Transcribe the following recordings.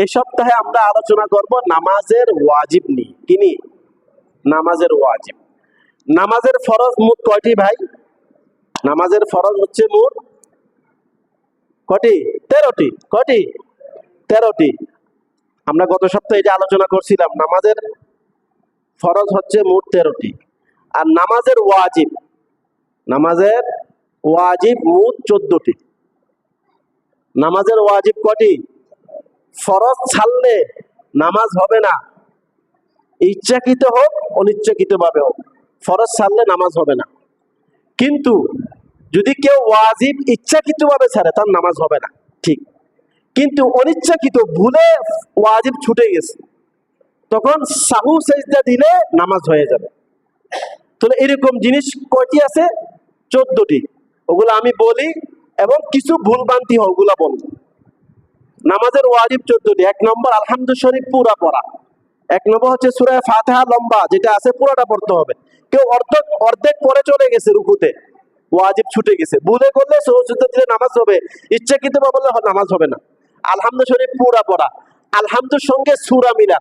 এই সপ্তাহে আমরা আলোচনা করব নামাজের ওয়াজিব নিয়ে। কি নিয়ে? নামাজের ওয়াজিব। নামাজের ফরজ মোট কয়টি ভাই? নামাজের ফরজ হচ্ছে মোট কটি তেরোটি। কটি তেরোটি। আমরা গত সপ্তাহে এটা আলোচনা করছিলাম, নামাজের ফরজ হচ্ছে মোট তেরোটি। আর নামাজের ওয়াজিব নামাজের ওয়াজিব মোট চোদ্দটি। নামাজের ওয়াজিব কটি ফরজ ছাড়লে নামাজ হবে না। ইচ্ছাকৃত হোক অনিচ্ছাকৃত ভাবে হোক, ফরজ ছাড়লে নামাজ হবে না। কিন্তু যদি কেউ ওয়াজিব ইচ্ছাকৃত ভাবে ছাড়ে, তার নামাজ হবে না, ঠিক। কিন্তু অনিচ্ছাকৃত, ভুলে ওয়াজিব ছুটে গেছে, তখন সাহু সেজদা দিলে নামাজ হয়ে যাবে। তাহলে এরকম জিনিস কয়টি আছে? চোদ্দটি। ওগুলো আমি বলি এবং কিছু ভুলভ্রান্তি হয়, ওগুলা বলব। নামাজের ওয়াজিব চোদ্দটি এক নম্বর আলহামদু শরীফ পুরা পড়া। এক নম্বর হচ্ছে সুরায় ফাতেহা লম্বা, যেটা আছে পুরাটা পড়তে হবে। কেউ অর্ধেক অর্ধেক পরে চলে গেছে রুকুতে, ওয়াজিব ছুটে গেছে। ভুলে করলে সহযোগিতা দিলে নামাজ হবে ইচ্ছাকৃত বললে নামাজ হবে না। আলহামদু শরীফ পুরা পড়া। আলহামদুর সঙ্গে সুরা মিলা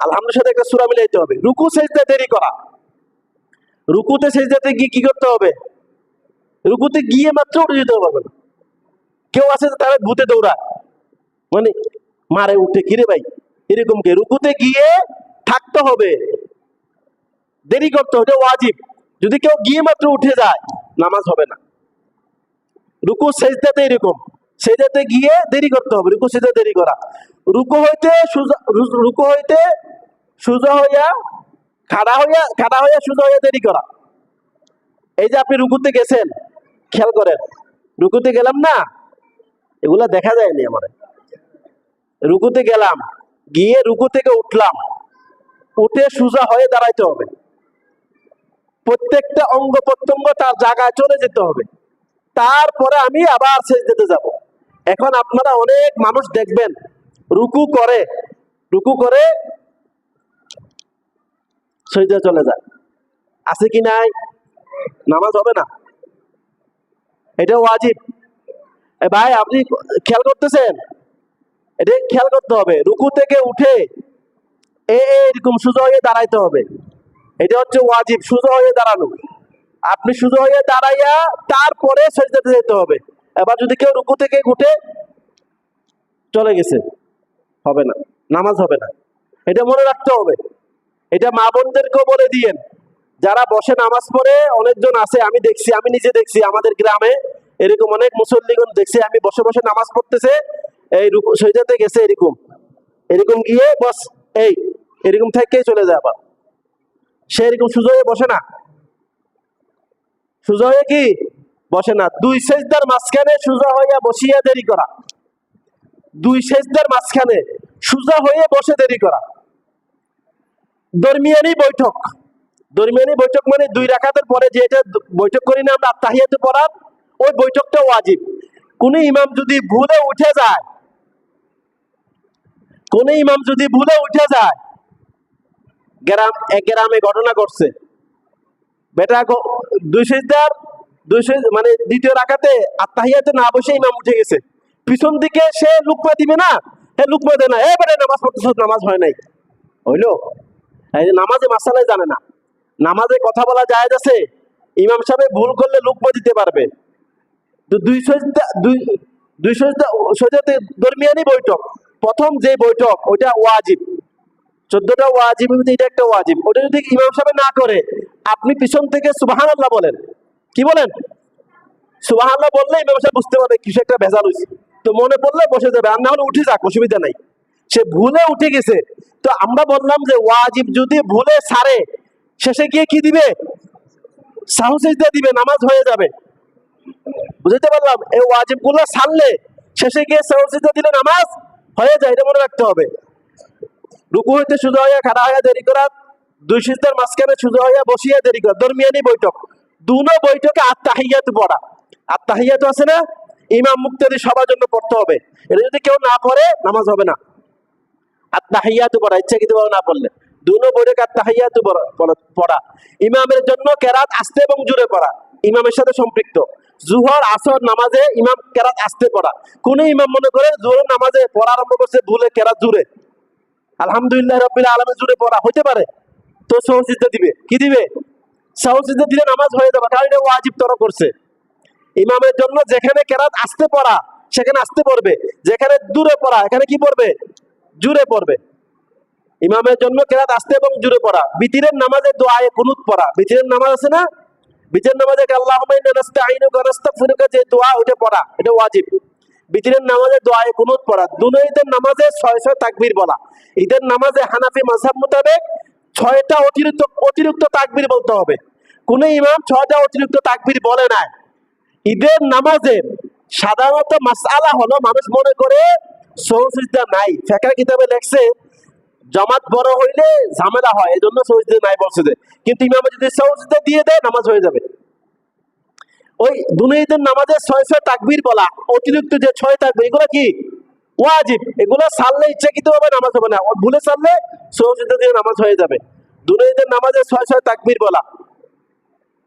আলহামদুর সাথে একটা সুরা মিলাইতে হবে। রুকু, সেজদা দেরি করা। রুকুতে, সেজদাতে গিয়ে কি করতে হবে? রুকুতে গিয়ে মাত্র উঠে যেতে পারবে না কেউ আছে যে তারা ভূতে দৌড়ায়? মানে মারে উঠে, কিরে ভাই, এরকম কে? রুকুতে গিয়ে থাকতে হবে। দেরি করতে হবে, ওয়াজিব। যদি কেউ গিয়ে মাত্র উঠে যায়, নামাজ হবে না। রুকু সেজদাতে এরকম। সেজদাতে গিয়ে দেরি করতে হবে, রুকু সেজদা দেরি করা। রুকু হইতে রুকু হইতে সুজা হইয়া, খাড়া হইয়া খাড়া হইয়া সুজা হইয়া দেরি করা। এই যে আপনি রুকুতে গেছেন, খেয়াল করেন। রুকুতে গেলাম না? এগুলা দেখা যায়নি আমার রুকুতে গেলাম, গিয়ে রুকু থেকে উঠলাম। উঠে সোজা হয়ে দাঁড়াইতে হবে। প্রত্যেকটা অঙ্গ প্রত্যঙ্গ তার জায়গায় চলে যেতে হবে। তারপরে আমি আবার শেষ দিতে যাব। এখন আপনারা অনেক মানুষ দেখবেন, রুকু করে রুকু করে সইতে চলে যায়। আছে কি নাই? নামাজ হবে না? এটা ওয়াজিব। ভাই, আপনি খেয়াল করতেছেন? এটা খেয়াল করতে হবে। রুকু থেকে উঠে এ, এরকম সোজা হয়ে দাঁড়াইতে হবে। এটা হচ্ছে ওয়াজিব, সোজা হয়ে দাঁড়ানো। আপনি সোজা হয়ে দাঁড়াইয়া তারপরে সেজদাতে যেতে হবে। এবার যদি কেউ রুকু থেকে উঠে চলে গেছে, হবে না, নামাজ হবে না। এটা মনে রাখতে হবে। এটা মা বোনদেরকেও বলে দিয়েন। যারা বসে নামাজ পড়ে, অনেকজন আছে, আমি দেখছি, আমি নিজে দেখছি, আমাদের গ্রামে এরকম অনেক মুসল্লিগণ দেখছি, আমি বসে বসে নামাজ পড়তেছে, এই সৈদাতে গেছে এরকম। এরকম গিয়ে বস, এই, এরকম থেকে চলে যায় আবার। সে এরকম সুজা হয়ে বসে না। সুজা হয়ে কি? বসে না। দুই সেজদার মাঝখানে সুজা হইয়া বসিয়া দেরি করা। দুই সেজদার মাঝখানে সুজা হয়ে বসে দেরি করা। দরমিয়ানি বৈঠক। দরমিয়ানি বৈঠক মানে দুই রাকাতের পরে যে বৈঠক করি না আমরা তাহিয়াতে পড়ার ওই বৈঠকটা ওয়াজিব। কোন ইমাম যদি ভুলে উঠে যায়, কোন ইমাম যদি ভুলে উঠে যায়, গ্রাম এক গ্রামে ঘটনা ঘটছে। বেটা দুই সেজদার, দুই মানে দ্বিতীয় রাখাতে আত্মাহিয়াতে না বসে ইমাম উঠে গেছে। পিছন দিকে সে লুকমা দিবে না হে লুকমা দেয় না। এ বেটা, নামাজ পড়তেছ, নামাজ হয় নাই। হইল? নামাজে মাসালাই জানে না। নামাজে কথা বলা যায় আছে, ইমাম সাহেব ভুল করলে লুকমা দিতে পারবে। তো দুই সজদা, দুই দুই সজদা, সজদাতে দরমিয়ানি বৈঠক। প্রথম যে বৈঠক, ওইটা ওয়াজিব। চোদ্দটা ওয়াজিব এটা একটা ওয়াজিব। ওটা যদি ইমাম সাহেব না করে, আপনি পিছন থেকে সুবাহান আল্লাহ বলেন। কি বলেন? সুবাহ আল্লাহ বললে ইমাম সাহেব বুঝতে পারবে কিছু একটা ভেজাল হয়েছে তো মনে পড়লে বসে যাবে, আর না হলে উঠে যাক, অসুবিধা নাই। সে ভুলে উঠে গেছে। তো আমরা বললাম যে ওয়াজিব যদি ভুলে সারে, শেষে গিয়ে কি দিবে? সাহসিজদা দিবে, নামাজ হয়ে যাবে। বুঝতে পারলাম? এই ওয়াজিবগুলো সারলে শেষে গিয়ে সাহসিজদা দিলে নামাজ হয়ে যায়, এটা মনে রাখতে হবে। রুকু হইতে সোজা হইয়া খাড়া হইয়া দেরি করা দুই সিজদার মাঝখানে সোজা হইয়া বসিয়া দেরি করা দরমিয়ানি বৈঠক। দুনো বৈঠকে আত্মাহিয়াত পড়া। আত্মাহিয়াত আছে না? ইমাম মুক্তাদি সবার জন্য পড়তে হবে। এটা যদি কেউ না পড়ে নামাজ হবে না। আত্মাহিয়াত পড়া ইচ্ছাকৃত ভাবে না পড়লে। দুনো বৈঠকে আত্মাহিয়াত পড়া ইমামের জন্য কেরাত আস্তে এবং জুড়ে পড়া। ইমামের সাথে সম্পৃক্ত। জুহর আসর নামাজে ইমাম কেরাত আসতে পড়া কোন ইমাম মনে করে জোহর নামাজে পড়া আরম্ভ করছে ভুলে কেরাত জুড়ে। আলহামদুলিল্লাহ রবিল আলমে জুড়ে পড়া। হতে পারে। তো সহজিদা দিবে। কি দিবে? সহজিদা দিলে নামাজ হয়ে যাবে। কারণ এটা ওয়াজিব তর করছে। ইমামের জন্য যেখানে কেরাত আসতে পড়া সেখানে আসতে পড়বে যেখানে দূরে পড়া, এখানে কি পড়বে? জুড়ে পড়বে। ইমামের জন্য কেরাত আসতে এবং জুড়ে পড়া। বিতিরের নামাজে দোয়ায়ে কুনুত পড়া। বিতিরের নামাজ আছে না? বিতিরের নামাজে নাস্তাগফিরুকা যে দোয়া ওটা পড়া, এটা ওয়াজিব। বিতিরের নামাজে দোয়ায়ে কুনুত পড়া দুনো ঈদের নামাজে ছয় ছয় তাকবীর বলা। ঈদের নামাজে হানাফি মাযহাব মোতাবেক ছয়টা অতিরিক্ত অতিরিক্ত তাকবীর বলতে হবে। কোন ইমাম ছয়টা অতিরিক্ত তাকবীর বলে না ঈদের নামাজে সাধারণত মাসআলা হলো মানুষ মনে করে সৌসিজদা নাই। ফেকা কিতাবে লেখছে জামাত বড় হইলে ঝামেলা হয় এই জন্য সৌসিদা নাই যে। কিন্তু ইমাম যদি সৌসিদা দিয়ে দেয়, নামাজ হয়ে যাবে। ওই দুনিয়াদের নামাজে ছয় ছয় তাকবির বলা, অতিরিক্ত যে ছয় তাকবীর, এগুলো কি? ওয়াজিব। এগুলো সারলে ইচ্ছাকৃত ভাবে নামাজ হবে না। ভুলে সারলে সৌসিদা দিয়ে নামাজ হয়ে যাবে। দুনিয়াদের নামাজে ছয় ছয় তাকবীর বলা।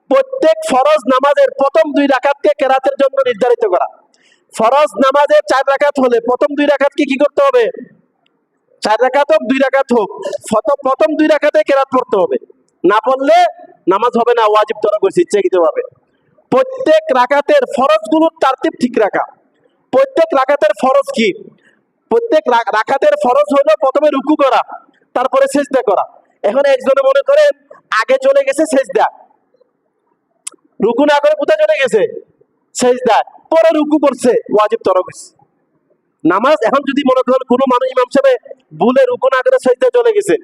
প্রত্যেক ফরজ নামাজের প্রথম দুই রাকাতকে কেরাতের জন্য নির্ধারিত করা। ফরজ নামাজের চার রাকাত হলে প্রথম দুই রাকাতকে কি করতে হবে? চার রাকাত হোক, দুই রাকাত হোক, প্রথম দুই রাকাতে কেরাত পড়তে হবে। না পড়লে নামাজ হবে না, ওয়াজিব তরা করছে ইচ্ছাকৃত ভাবে প্রত্যেক রাকাতের ফরজগুলোর তারতিব ঠিক রাখা। প্রত্যেক রাকাতের ফরজ কি? প্রত্যেক রাকাতের ফরজ হলো প্রথমে রুকু করা, তারপরে সেজদা করা। এখন একজনে মনে করেন, আগে চলে গেছে সেজদা। রুকু না করে কোথায় চলে গেছে? সেজদা পরে রুকু করছে, ওয়াজিব তরফ হইছে। নামাজ এখন যদি মনে করেন কোনো মানুষ ইমাম সাহেব ভুলে রুকু না করে সেজদা চলে গেছে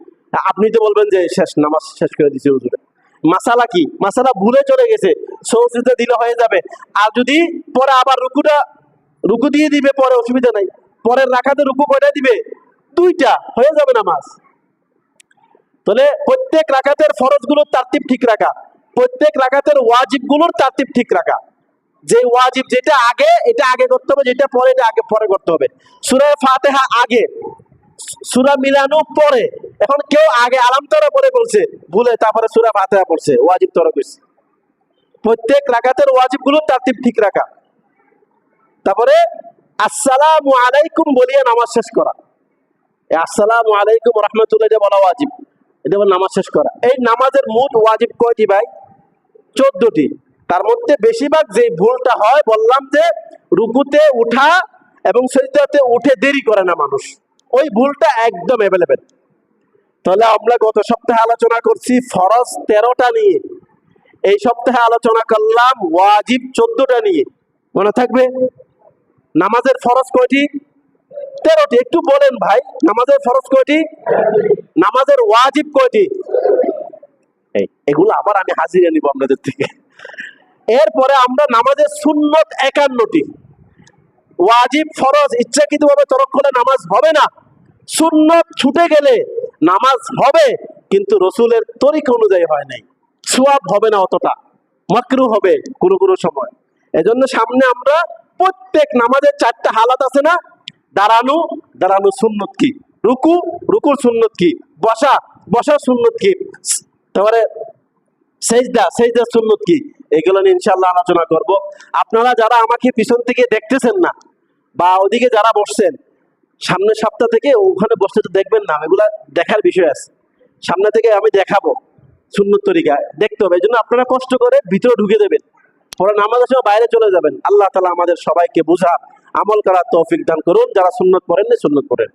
আপনি তো বলবেন যে শেষ, নামাজ শেষ করে দিছে হুজুরে। মাসালা কি? মাসালা ভুলে চলে গেছে সৌসিদা দিলে হয়ে যাবে। আর যদি পরে আবার রুকুটা, রুকু দিয়ে দিবে, পরে অসুবিধা নাই। পরের রাখাতে রুকু কয়টা দিবে, দুইটা হয়ে যাবে নামাজ। তাহলে প্রত্যেক রাকাতের ফরজগুলোর তারতিব ঠিক রাখা, প্রত্যেক রাকাতের ওয়াজিবগুলোর তারতিব ঠিক রাখা। যে ওয়াজিব যেটা আগে, এটা আগে করতে হবে, যেটা পরে, এটা আগে, পরে করতে হবে। সুরা ফাতেহা আগে, সুরা মিলানো পরে। এখন কেউ আগে আলাম তরা পরে বলছে, ভুলে তারপরে সূরা ফাতিহা পড়ছে, ওয়াজিব তরা কইছে প্রত্যেক রাখাতের ওয়াজিবগুলো তারতিব ঠিক রাখা। তারপরে, আসসালাম আলাইকুম বলিয়ে নামাজ শেষ করা। আসসালামু আলাইকুম রহমতুল্লাহ এটা বলা ওয়াজিব। এটা বলে নামাজ শেষ করা। এই নামাজের মোট ওয়াজিব কয়টি ভাই? চোদ্দটি। তার মধ্যে বেশিরভাগ যে ভুলটা হয়, বললাম যে রুকুতে উঠা এবং সেটাতে উঠে দেরি করে না মানুষ। ওই ভুলটা একদম অ্যাভেলেবেল তাহলে আমরা গত সপ্তাহে আলোচনা করছি ফরজ তেরোটা নিয়ে। এই সপ্তাহে আলোচনা করলাম ওয়াজিব চোদ্দটা নিয়ে। মনে থাকবে? নামাজের ফরজ কয়টি? তেরোটি। একটু বলেন ভাই, নামাজের ফরজ কয়টি? নামাজের ওয়াজিব কয়টি? এগুলো আবার আমি হাজিরে নিব আপনাদের থেকে। এরপরে আমরা নামাজের সুন্নত একান্নটি। ওয়াজিব, ফরজ ইচ্ছাকৃত ভাবে তরক করলে নামাজ হবে না। সুন্নত ছুটে গেলে নামাজ হবে, কিন্তু রসুলের তরিক অনুযায়ী হয় নাই। সোয়াব হবে না অতটা। মাকরু হবে কোনো কোনো সময়। এজন্য সামনে আমরা প্রত্যেক নামাজের চারটা হালাত আছে না? দাঁড়ানো দাঁড়ানো সুন্নত কি? রুকু, রুকুর সুন্নত কি? বসা, বসার সুন্নত কি? তারপরে সেজদা, সেজদার সুন্নত কি? এগুলো নিয়ে ইনশাল্লাহ আলোচনা করব। আপনারা যারা আমাকে পিছন থেকে দেখতেছেন না, বা ওদিকে যারা বসছেন, সামনের সপ্তাহ থেকে ওখানে বসতে তো দেখবেন না, এগুলা দেখার বিষয় আছে। সামনে থেকে আমি দেখাবো সুন্নত তরিকায় দেখতে হবে। এই জন্য আপনারা কষ্ট করে ভিতরে ঢুকে দেবেন। পরে নামাজের সময় বাইরে চলে যাবেন। আল্লাহ তালা আমাদের সবাইকে বোঝা, আমল করার তৌফিক দান করুন। যারা সুন্নত পড়েন না সুন্নত পড়েন।